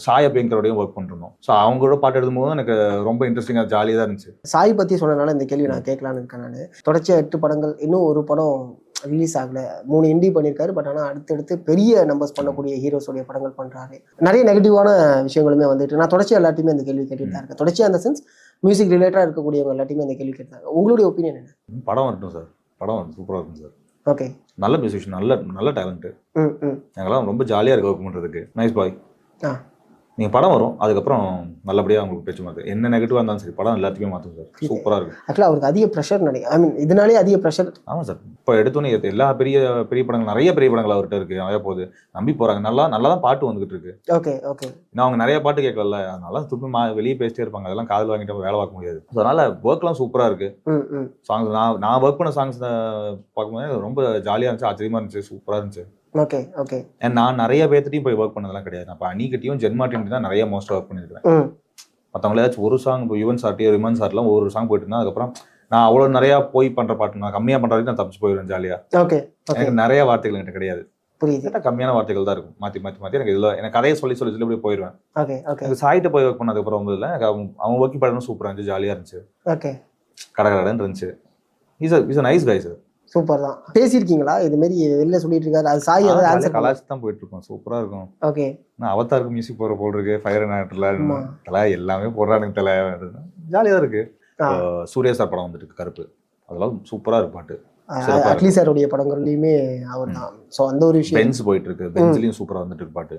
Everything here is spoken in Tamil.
சாய் அபியங்கரோடையும் ஒர்க் பண்ணிருந்தோம் ஸோ அவங்க கூட பாட்டு எழுதும்போது எனக்கு ரொம்ப இன்ட்ரெஸ்டிங்காக ஜாலியாக தான் இருந்துச்சு. சாய் பத்தி சொன்னனால இந்த கேள்வி நான் கேட்கலான்னு இருக்கேன் நான். தொடர்ச்சியா எட்டு படங்கள் இன்னும் ஒரு படம் ரிலீஸ் ஆகல. மூணு இண்டி பண்ணியிருக்காரு பட் ஆனால் அடுத்தடுத்து பெரிய நம்பர்ஸ் பண்ணக்கூடிய ஹீரோஸோடைய படங்கள் பண்றாரு. நிறைய நெகட்டிவான விஷயங்களுமே வந்துட்டு நான் தொடர்ச்சியா எல்லாத்தையுமே அந்த கேள்வி கேட்டுட்டு தான் இருக்கேன். தொடர்ச்சியா அந்த சென்ஸ் மியூசிக் ரிலேட்டடாக இருக்கக்கூடியவங்க எல்லாத்தையுமே அந்த கேள்வி கேட்டாங்க உங்களுடைய ஒப்பீனியன் என்ன? படம் வரட்டும் சார் படம் சூப்பராக இருக்கும் சார் ஓகே நல்ல மியூசிஷியன் நல்ல நல்ல டேலண்ட்டு எங்கெல்லாம் ரொம்ப ஜாலியாக இருக்கு ஒர்க் பண்ணுறதுக்கு நைஸ் பாய் ஆ. நீங்கள் படம் வரும் அதுக்கப்புறம் நல்லபடியாக உங்களுக்கு பேச்சு மாற்று என்ன நெகட்டிவாக இருந்தாலும் சரி படம் எல்லாத்தையுமே மாற்றும் சார். சூப்பராக இருக்கும் ஆக்சுவலாக அவருக்கு அதிக ப்ரெஷர் நினைக்கிறேன் ஐ மீன் இதனாலே அதிக ப்ரெஷர் ஆமாம் சார். இப்போ எடுத்தோன்னே எல்லா பெரிய பெரிய படங்கள் நிறைய பெரிய படங்கள் அவர்கிட்ட இருக்கு. நிறைய போகுது. நம்பி போகிறாங்க நல்லா நல்லா தான் பாட்டு வந்துகிட்டு இருக்கு. ஓகே ஓகே நான் அவங்க நிறைய பாட்டு கேட்கல அதனால திருப்பி மா வெளியே பேசிட்டே இருப்பாங்க. அதெல்லாம் காதல் வாங்கிட்டு வேலை பார்க்க முடியாது. அதனால ஒர்க்லாம் சூப்பராக இருக்கு. சாங்ஸ் நான் நான் ஒர்க் பண்ண சாங்ஸ் பார்க்கும்போது ரொம்ப ஜாலியாக இருந்துச்சு ஆச்சரியமா இருந்துச்சு சூப்பராக இருந்துச்சு. ஓகே ஓகே நான் நிறைய பேர்த்திட்டையும் போய் ஒர்க் பண்ணதெல்லாம் கிடையாது. நான் இப்போ ஜென்மாட்டியும் தான் நிறைய மோஸ்ட் ஒர்க் பண்ணியிருக்கேன் மற்றவங்கள ஏதாச்சும் ஒரு சாங் இப்போ யுவன் சார்ட்டியோ ரிமன் சார்ட்லாம் ஒரு சாங் போயிட்டு இருந்தா அதுக்கப்புறம் நான் அவ்வளோ நிறையா போய் பண்ணுற பாட்டு நான் கம்மியாக பண்ணுற வரைக்கும் நான் தப்பிச்சு போயிடுவேன் ஜாலியாக ஓகே எனக்கு நிறைய வார்த்தைகள் என்கிட்ட கிடையாது. புரியுது. கேட்டால் கம்மியான வார்த்தைகள் தான் இருக்கும். மாற்றி மாற்றி மாற்றி எனக்கு இதில் எனக்கு கதையை சொல்லி சொல்லி சொல்லி இப்படி போயிடுவேன். ஓகே ஓகே சாயிட்ட போய் ஒர்க் பண்ணதுக்கப்புறம் வந்து இல்லை எனக்கு அவன் அவன் ஒர்க் பண்ணணும் சூப்பராக இருந்துச்சு ஜாலியாக இருந்துச்சு. ஓகே கடை கடைன்னு இருந்துச்சு is is nice guy sir super தான். பேசியிருக்கீங்களா? இது மாதிரி வெளில சொல்லிட்டு இருக்காரு அது சாய் ஏதாவது ஆன்சர் கலாச்சி தான் போயிட்டு இருக்கோம் சூப்பராக இருக்கும். ஓகே நான் அவத்தாருக்கு மியூசிக் போகிற போல் இருக்கு. ஃபயர் ஆமா. தலை எல்லாமே போடுறானுங்க தலை. ஜாலியாக இருக்கு. சூர்யா சார் படம் வந்துட்டு கருப்பு. அதெல்லாம் சூப்பராக இருக்கு பாட்டு. அட்லி சாருடைய படங்கள்லையுமே அவர் தான். ஸோ அந்த ஒரு விஷயம் பென்ஸ் போயிட்டு இருக்கு பென்ஸ்லயும் சூப்பராக வந்துட்டு இருக்கு பாட்டு.